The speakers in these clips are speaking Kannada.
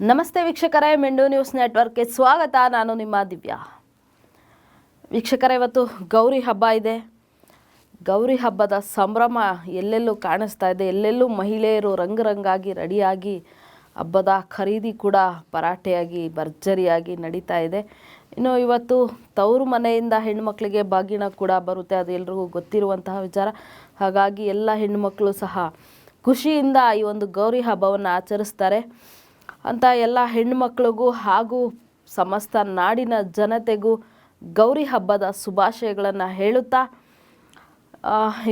ನಮಸ್ತೆ ವೀಕ್ಷಕರೇ, ಮೆಂಡು ನ್ಯೂಸ್ ನೆಟ್ವರ್ಕ್ಗೆ ಸ್ವಾಗತ. ನಾನು ನಿಮ್ಮ ದಿವ್ಯಾ. ವೀಕ್ಷಕರೇ, ಇವತ್ತು ಗೌರಿ ಹಬ್ಬ ಇದೆ. ಗೌರಿ ಹಬ್ಬದ ಸಂಭ್ರಮ ಎಲ್ಲೆಲ್ಲೂ ಕಾಣಿಸ್ತಾ ಇದೆ. ಎಲ್ಲೆಲ್ಲೂ ಮಹಿಳೆಯರು ರಂಗರಂಗಾಗಿ ರೆಡಿಯಾಗಿ ಹಬ್ಬದ ಖರೀದಿ ಕೂಡ ಪರಾಟೆಯಾಗಿ, ಭರ್ಜರಿಯಾಗಿ ನಡೀತಾ ಇದೆ. ಇನ್ನು ಇವತ್ತು ತವರು ಮನೆಯಿಂದ ಹೆಣ್ಮಕ್ಳಿಗೆ ಬಾಗಿನ ಕೂಡ ಬರುತ್ತೆ. ಅದು ಎಲ್ರಿಗೂ ಗೊತ್ತಿರುವಂತಹ ವಿಚಾರ. ಹಾಗಾಗಿ ಎಲ್ಲ ಹೆಣ್ಮಕ್ಳು ಸಹ ಖುಷಿಯಿಂದ ಈ ಒಂದು ಗೌರಿ ಹಬ್ಬವನ್ನು ಆಚರಿಸ್ತಾರೆ. ಅಂತ ಎಲ್ಲ ಹೆಣ್ಮಕ್ಳಿಗೂ ಹಾಗೂ ಸಮಸ್ತ ನಾಡಿನ ಜನತೆಗೂ ಗೌರಿ ಹಬ್ಬದ ಶುಭಾಶಯಗಳನ್ನು ಹೇಳುತ್ತಾ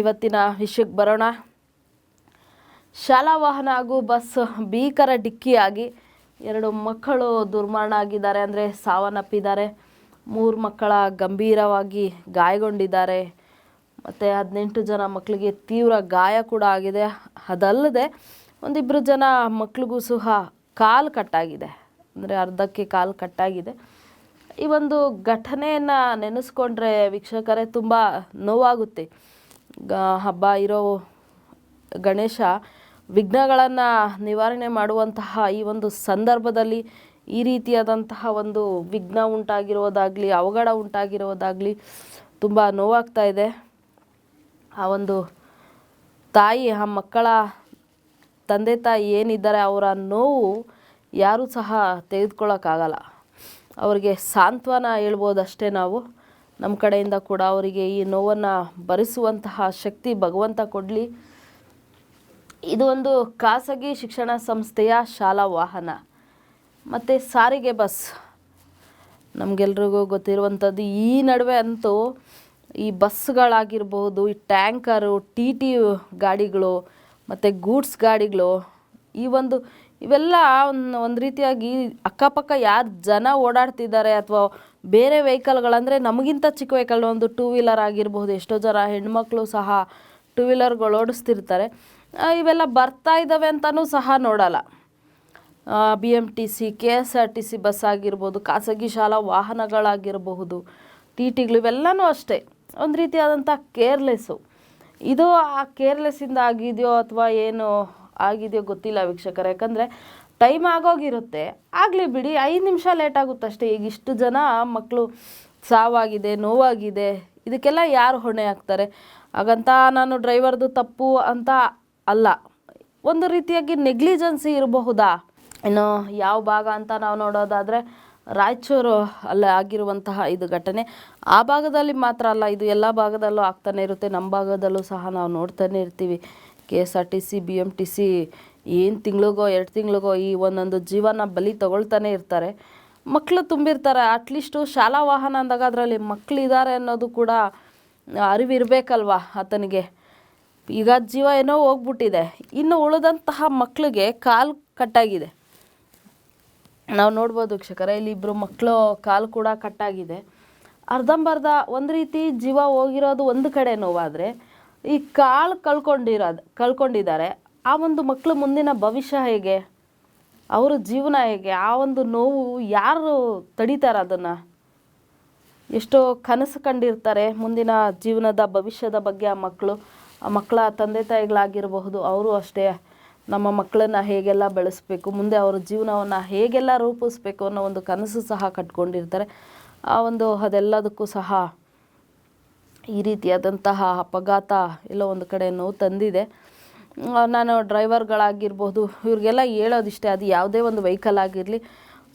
ಇವತ್ತಿನ ವಿಷಯಕ್ಕೆ ಬರೋಣ. ಶಾಲಾ ವಾಹನ ಹಾಗೂ ಬಸ್ ಭೀಕರ ಡಿಕ್ಕಿಯಾಗಿ ಎರಡು ಮಕ್ಕಳು ದುರ್ಮರಣ ಆಗಿದ್ದಾರೆ ಅಂದರೆ ಸಾವನ್ನಪ್ಪಿದ್ದಾರೆ. ಮೂರು ಮಕ್ಕಳ ಗಂಭೀರವಾಗಿ ಗಾಯಗೊಂಡಿದ್ದಾರೆ. ಮತ್ತು ಹದಿನೆಂಟು ಜನ ಮಕ್ಕಳಿಗೆ ತೀವ್ರ ಗಾಯ ಕೂಡ ಆಗಿದೆ. ಅದಲ್ಲದೆ ಒಂದಿಬ್ಬರು ಜನ ಮಕ್ಕಳಿಗೂ ಸಹ ಕಾಲು ಕಟ್ಟಾಗಿದೆ. ಅಂದರೆ ಅರ್ಧಕ್ಕೆ ಕಾಲು ಕಟ್ಟಾಗಿದೆ. ಈ ಒಂದು ಘಟನೆಯನ್ನು ನೆನೆಸ್ಕೊಂಡ್ರೆ ವೀಕ್ಷಕರೇ ತುಂಬ ನೋವಾಗುತ್ತೆ. ಗ, ಹಬ್ಬ ಇರೋ ಗಣೇಶ ವಿಘ್ನಗಳನ್ನು ನಿವಾರಣೆ ಮಾಡುವಂತಹ ಈ ಒಂದು ಸಂದರ್ಭದಲ್ಲಿ ಈ ರೀತಿಯಾದಂತಹ ಒಂದು ವಿಘ್ನ ಉಂಟಾಗಿರೋದಾಗಲಿ, ಅವಘಡ ಉಂಟಾಗಿರೋದಾಗಲಿ ತುಂಬ ನೋವಾಗ್ತಾ ಇದೆ. ಆ ಒಂದು ತಾಯಿ, ಆ ಮಕ್ಕಳ ತಂದೆ ತಾಯಿ ಏನಿದ್ದಾರೆ ಅವರ ನೋವು ಯಾರೂ ಸಹ ತೆಗೆದುಕೊಳ್ಳೋಕ್ಕಾಗಲ್ಲ. ಅವರಿಗೆ ಸಾಂತ್ವನ ಹೇಳ್ಬೋದಷ್ಟೇ ನಾವು. ನಮ್ಮ ಕಡೆಯಿಂದ ಕೂಡ ಅವರಿಗೆ ಈ ನೋವನ್ನು ಭರಿಸುವಂತಹ ಶಕ್ತಿ ಭಗವಂತ ಕೊಡಲಿ. ಇದು ಒಂದು ಖಾಸಗಿ ಶಿಕ್ಷಣ ಸಂಸ್ಥೆಯ ಶಾಲಾ ವಾಹನ. ಮತ್ತು ಸಾರಿಗೆ ಬಸ್. ನಮಗೆಲ್ರಿಗೂ ಗೊತ್ತಿರುವಂಥದ್ದು ಈ ನಡುವೆ ಅಂತೂ ಈ ಬಸ್ಗಳಾಗಿರ್ಬೋದು ಈ ಟ್ಯಾಂಕರು, ಟಿ ಟಿ ಗಾಡಿಗಳು ಮತ್ತು ಗೂಡ್ಸ್ ಗಾಡಿಗಳು, ಈ ಒಂದು ಇವೆಲ್ಲ ಒಂದು ಒಂದು ರೀತಿಯಾಗಿ ಅಕ್ಕಪಕ್ಕ ಯಾರು ಜನ ಓಡಾಡ್ತಿದ್ದಾರೆ ಅಥವಾ ಬೇರೆ ವೆಹಿಕಲ್ಗಳಂದರೆ ನಮಗಿಂತ ಚಿಕ್ಕ ವೆಹಿಕಲ್ ಒಂದು ಟೂ ವೀಲರ್ ಆಗಿರ್ಬೋದು, ಎಷ್ಟೋ ಜನ ಹೆಣ್ಮಕ್ಳು ಸಹ ಟೂ ವೀಲರ್ಗಳು ಓಡಿಸ್ತಿರ್ತಾರೆ. ಇವೆಲ್ಲ ಬರ್ತಾ ಇದ್ದಾವೆ ಅಂತಲೂ ಸಹ ನೋಡಲ್ಲ. B M T C K S R T C bus ಆಗಿರ್ಬೋದು, ಖಾಸಗಿ ಶಾಲಾ ವಾಹನಗಳಾಗಿರಬಹುದು, ಟಿ ಟಿಗಳು ಇವೆಲ್ಲನೂ ಅಷ್ಟೇ. ಒಂದು ರೀತಿಯಾದಂಥ ಕೇರ್ಲೆಸ್ಸು ಇದು ಆ ಕೇರ್ಲೆಸ್ಸಿಂದ ಆಗಿದೆಯೋ ಅಥವಾ ಏನು ಆಗಿದೆಯೋ ಗೊತ್ತಿಲ್ಲ ವೀಕ್ಷಕರು. ಯಾಕಂದರೆ ಟೈಮ್ ಆಗೋಗಿರುತ್ತೆ. ಆಗಲಿ ಬಿಡಿ, ಐದು ನಿಮಿಷ ಲೇಟ್ ಆಗುತ್ತೆ ಅಷ್ಟೇ ಈಗ ಇಷ್ಟು ಜನ ಮಕ್ಕಳು ಸಾವಾಗಿದೆ, ನೋವಾಗಿದೆ. ಇದಕ್ಕೆಲ್ಲ ಯಾರು ಹೊಣೆ ಆಗ್ತಾರೆ? ಹಾಗಂತ ನಾನು ಡ್ರೈವರ್ದು ತಪ್ಪು ಅಂತ ಅಲ್ಲ. ಒಂದು ರೀತಿಯಾಗಿ ನೆಗ್ಲಿಜೆನ್ಸಿ ಇರಬಹುದಾ? ಇನ್ನು ಯಾವ ಭಾಗ ಅಂತ ನಾವು ನೋಡೋದಾದರೆ ರಾಯಚೂರು ಅಲ್ಲಿ ಆಗಿರುವಂತಹ ಇದು ಘಟನೆ. ಆ ಭಾಗದಲ್ಲಿ ಮಾತ್ರ ಅಲ್ಲ, ಇದು ಎಲ್ಲ ಭಾಗದಲ್ಲೂ ಆಗ್ತಾನೆ ಇರುತ್ತೆ. ನಮ್ಮ ಭಾಗದಲ್ಲೂ ಸಹ ನಾವು ನೋಡ್ತಾನೆ ಇರ್ತೀವಿ. K S R T C, B M T C ಏನು ತಿಂಗಳಿಗೋ, ಎರಡು ತಿಂಗಳಿಗೋ ಈ ಒಂದೊಂದು ಜೀವನ ಬಲಿ ತಗೊಳ್ತಾನೆ ಇರ್ತಾರೆ. ಮಕ್ಕಳು ತುಂಬಿರ್ತಾರೆ. ಅಟ್ಲೀಸ್ಟು ಶಾಲಾ ವಾಹನ ಅಂದಾಗ ಅದರಲ್ಲಿ ಮಕ್ಕಳಿದ್ದಾರೆ ಅನ್ನೋದು ಕೂಡ ಅರಿವಿರಬೇಕಲ್ವಾ ಆತನಿಗೆ. ಈಗ ಜೀವ ಏನೋ ಹೋಗ್ಬಿಟ್ಟಿದೆ. ಇನ್ನು ಉಳಿದಂತಹ ಮಕ್ಕಳಿಗೆ ಕಾಲು ಕಟ್ಟಾಗಿದೆ ನಾವು ನೋಡ್ಬೋದು ಕ್ಷಕರ ಇಲ್ಲಿ ಇಬ್ಬರು ಮಕ್ಕಳು ಕಾಲು ಕೂಡ ಕಟ್ಟಾಗಿದೆ ಅರ್ಧಂಬರ್ಧ ಒಂದು ರೀತಿ ಜೀವ ಹೋಗಿರೋದು ಒಂದು ಕಡೆ ನೋವಾದರೆ, ಈ ಕಾಲು ಕಳ್ಕೊಂಡಿರೋದು ಕಳ್ಕೊಂಡಿದ್ದಾರೆ. ಆ ಒಂದು ಮಕ್ಕಳು ಮುಂದಿನ ಭವಿಷ್ಯ ಹೇಗೆ? ಅವರ ಜೀವನ ಹೇಗೆ? ಆ ಒಂದು ನೋವು ಯಾರು ತಡೀತಾರೆ ಅದನ್ನು? ಎಷ್ಟೋ ಕನಸು ಕಂಡಿರ್ತಾರೆ ಮುಂದಿನ ಜೀವನದ ಭವಿಷ್ಯದ ಬಗ್ಗೆ ಆ ಮಕ್ಕಳು ಆ ಮಕ್ಕಳ ತಂದೆ ತಾಯಿಗಳಾಗಿರಬಹುದು, ಅವರು ಅಷ್ಟೇ. ನಮ್ಮ ಮಕ್ಕಳನ್ನ ಹೇಗೆಲ್ಲ ಬೆಳೆಸಬೇಕು, ಮುಂದೆ ಅವರ ಜೀವನವನ್ನು ಹೇಗೆಲ್ಲ ರೂಪಿಸ್ಬೇಕು ಅನ್ನೋ ಒಂದು ಕನಸು ಸಹ ಕಟ್ಕೊಂಡಿರ್ತಾರೆ. ಆ ಒಂದು ಅದೆಲ್ಲದಕ್ಕೂ ಸಹ ಈ ರೀತಿಯಾದಂತಹ ಅಪಘಾತ ಎಲ್ಲೋ ಒಂದು ಕಡೆ ನೋವು ತಂದಿದೆ ನಾನು ಡ್ರೈವರ್ಗಳಾಗಿರ್ಬೋದು, ಇವ್ರಿಗೆಲ್ಲ ಹೇಳೋದಿಷ್ಟೇ, ಅದು ಯಾವುದೇ ಒಂದು ವೆಹಿಕಲ್ ಆಗಿರಲಿ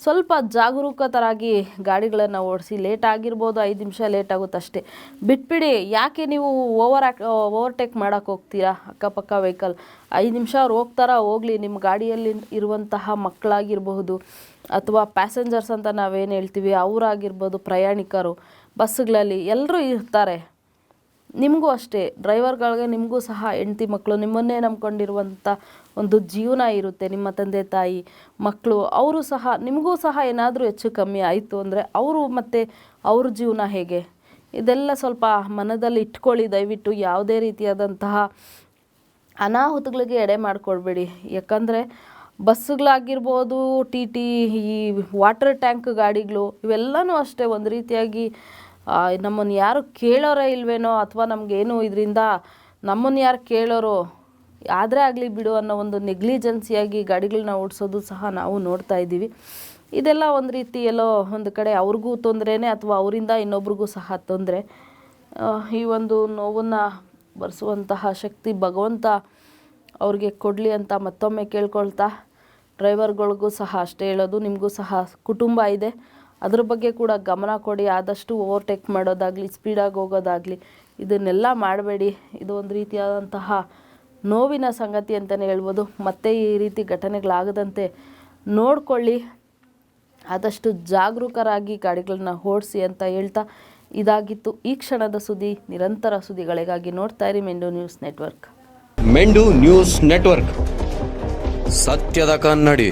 ಸ್ವಲ್ಪ ಜಾಗರೂಕತರಾಗಿ ಗಾಡಿಗಳನ್ನು ಓಡಿಸಿ ಲೇಟ್ ಆಗಿರ್ಬೋದು, ಐದು ನಿಮಿಷ ಲೇಟ್ ಆಗುತ್ತೆ ಅಷ್ಟೇ ಬಿಟ್ಬಿಡಿ, ಯಾಕೆ ನೀವು ಓವರ್ ಆಕ್ ಓವರ್ಟೇಕ್ ಮಾಡೋಕ್ಕೆ ಹೋಗ್ತೀರಾ? ಅಕ್ಕಪಕ್ಕ ವೆಹಿಕಲ್ ಐದು ನಿಮಿಷ ಅವ್ರು ಹೋಗ್ತಾರ ಹೋಗಲಿ. ನಿಮ್ಮ ಗಾಡಿಯಲ್ಲಿ ಇರುವಂತಹ ಮಕ್ಕಳಾಗಿರಬಹುದು ಅಥವಾ ಪ್ಯಾಸೆಂಜರ್ಸ್ ಅಂತ ನಾವೇನು ಹೇಳ್ತೀವಿ, ಅವರಾಗಿರ್ಬೋದು ಪ್ರಯಾಣಿಕರು ಬಸ್ಸುಗಳಲ್ಲಿ ಎಲ್ಲರೂ ಇರ್ತಾರೆ. ನಿಮಗೂ ಅಷ್ಟೇ, ಡ್ರೈವರ್ಗಳಿಗೆ ನಿಮಗೂ ಸಹ ಹೆಂಡತಿ ಮಕ್ಕಳು ನಿಮ್ಮನ್ನೇ ನಂಬ್ಕೊಂಡಿರುವಂಥ ಒಂದು ಜೀವನ ಇರುತ್ತೆ ನಿಮ್ಮ ತಂದೆ, ತಾಯಿ ಮಕ್ಕಳು ಅವರು ಸಹ, ನಿಮಗೂ ಸಹ ಏನಾದರೂ ಹೆಚ್ಚು ಕಮ್ಮಿ ಆಯಿತು ಅಂದರೆ ಅವರು ಮತ್ತು ಅವ್ರ ಜೀವನ ಹೇಗೆ? ಇದೆಲ್ಲ ಸ್ವಲ್ಪ ಮನದಲ್ಲಿ ಇಟ್ಕೊಳ್ಳಿ, ದಯವಿಟ್ಟು ಯಾವುದೇ ರೀತಿಯಾದಂತಹ ಅನಾಹುತಗಳಿಗೆ ಎಡೆ ಮಾಡಿಕೊಡ್ಬೇಡಿ ಯಾಕಂದರೆ ಬಸ್ಸುಗಳಾಗಿರ್ಬೋದು ಟಿ ಟಿ, ಈ ವಾಟರ್ ಟ್ಯಾಂಕ್ ಗಾಡಿಗಳು, ಇವೆಲ್ಲನೂ ಅಷ್ಟೇ. ಒಂದು ರೀತಿಯಾಗಿ ನಮ್ಮನ್ನು ಯಾರು ಕೇಳೋರೇ ಇಲ್ವೇನೋ ಅಥವಾ ನಮಗೇನು ಇದರಿಂದ ನಮ್ಮನ್ನು ಯಾರು ಕೇಳೋರು, ಆದರೆ ಆಗಲಿ ಬಿಡು ಅನ್ನೋ ಒಂದು ನೆಗ್ಲಿಜೆನ್ಸಿಯಾಗಿ ಗಾಡಿಗಳನ್ನ ಓಡಿಸೋದು ಸಹ ನಾವು ನೋಡ್ತಾ ಇದ್ದೀವಿ. ಇದೆಲ್ಲ ಒಂದು ರೀತಿ ಎಲ್ಲೋ ಒಂದು ಕಡೆ ಅವ್ರಿಗೂ ತೊಂದರೆನೇ ಅಥವಾ ಅವರಿಂದ ಇನ್ನೊಬ್ರಿಗೂ ಸಹ ತೊಂದರೆ. ಈ ಒಂದು ನೋವನ್ನು ಬರೆಸುವಂತಹ ಶಕ್ತಿ ಭಗವಂತ ಅವ್ರಿಗೆ ಕೊಡಲಿ ಅಂತ ಮತ್ತೊಮ್ಮೆ ಕೇಳ್ಕೊಳ್ತಾ, ಡ್ರೈವರ್ಗಳಿಗೂ ಸಹ ಅಷ್ಟೇ ಹೇಳೋದು, ನಿಮಗೂ ಸಹ ಕುಟುಂಬ ಇದೆ. ಅದ್ರ ಬಗ್ಗೆ ಕೂಡ ಗಮನ ಕೊಡಿ, ಆದಷ್ಟು ಓವರ್ಟೇಕ್ ಮಾಡೋದಾಗಲಿ ಸ್ಪೀಡಾಗಿ ಹೋಗೋದಾಗಲಿ, ಇದನ್ನೆಲ್ಲ ಮಾಡಬೇಡಿ. ಇದು ಒಂದು ರೀತಿಯಾದಂತಹ ನೋವಿನ ಸಂಗತಿ ಅಂತಲೇ ಹೇಳ್ಬೋದು. ಮತ್ತೆ ಈ ರೀತಿ ಘಟನೆಗಳಾಗದಂತೆ ನೋಡಿಕೊಳ್ಳಿ. ಆದಷ್ಟು ಜಾಗರೂಕರಾಗಿ ಗಾಡಿಗಳನ್ನ ಓಡಿಸಿ ಅಂತ ಹೇಳ್ತಾ ಇದಾಗಿತ್ತು. ಈ ಕ್ಷಣದ ಸುದ್ದಿ ನಿರಂತರ ಸುದ್ದಿಗಳಿಗಾಗಿ ನೋಡ್ತಾ ಇರಿ Mendu news network. Mendu news network. ಸತ್ಯದ ಕನ್ನಡಿ.